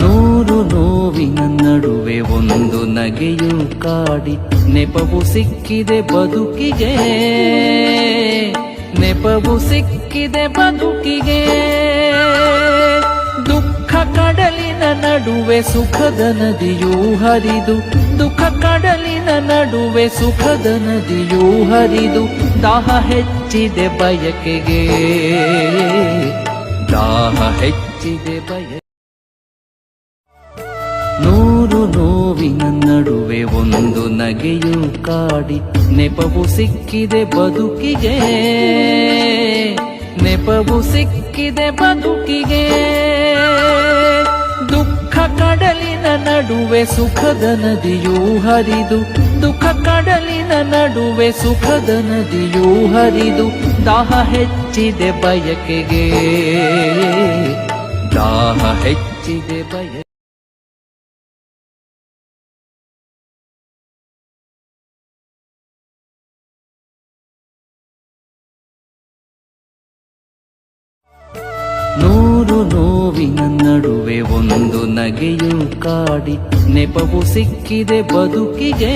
ನೂರು ನೋವಿನ ನಡುವೆ ಒಂದು ನಗೆಯು ಕಾಡಿ, ನೆಪವು ಸಿಕ್ಕಿದೆ ಬದುಕಿಗೆ. ನೆಪವು ಸಿಕ್ಕಿದೆ ಬದುಕಿಗೆ. ದುಃಖ ಕಡಲಿನ ನಡುವೆ ಸುಖದ ನದಿಯೂ ಹರಿದು, ದುಃಖ ಕಡಲಿನ ನಡುವೆ ಸುಖದ ನದಿಯೂ ಹರಿದು, ದಾಹ ಹೆಚ್ಚಿದೆ ಬಯಕೆಗೆ. ದಾಹ ಹೆಚ್ಚಿದೆ ಬಯ ನೂರು ನೋವಿನ ನಡುವೆ ಒಂದು ನಗೆಯು ಕಾಡಿ, ನೆಪವು ಸಿಕ್ಕಿದೆ ಬದುಕಿಗೆ. ನೆಪವು ಸಿಕ್ಕಿದೆ ಬದುಕಿಗೆ. ದುಃಖ ಕಡಲಿನ ನಡುವೆ ಸುಖದ ನದಿಯೂ ಹರಿದು, ದುಃಖ ಕಡಲಿನ ನಡುವೆ ಸುಖದ ನದಿಯೂ ಹರಿದು, ದಾಹ ಹೆಚ್ಚಿದೆ ಬಯಕೆಗೆ. ದಾಹ ಹೆಚ್ಚಿದೆ ಬಯ ನೂರು ನೋವಿನ ನಡುವೆ ಒಂದು ನಗೆಯು ಕಾಡಿ ನೆಪವು ಸಿಕ್ಕಿದೆ ಬದುಕಿಗೆ.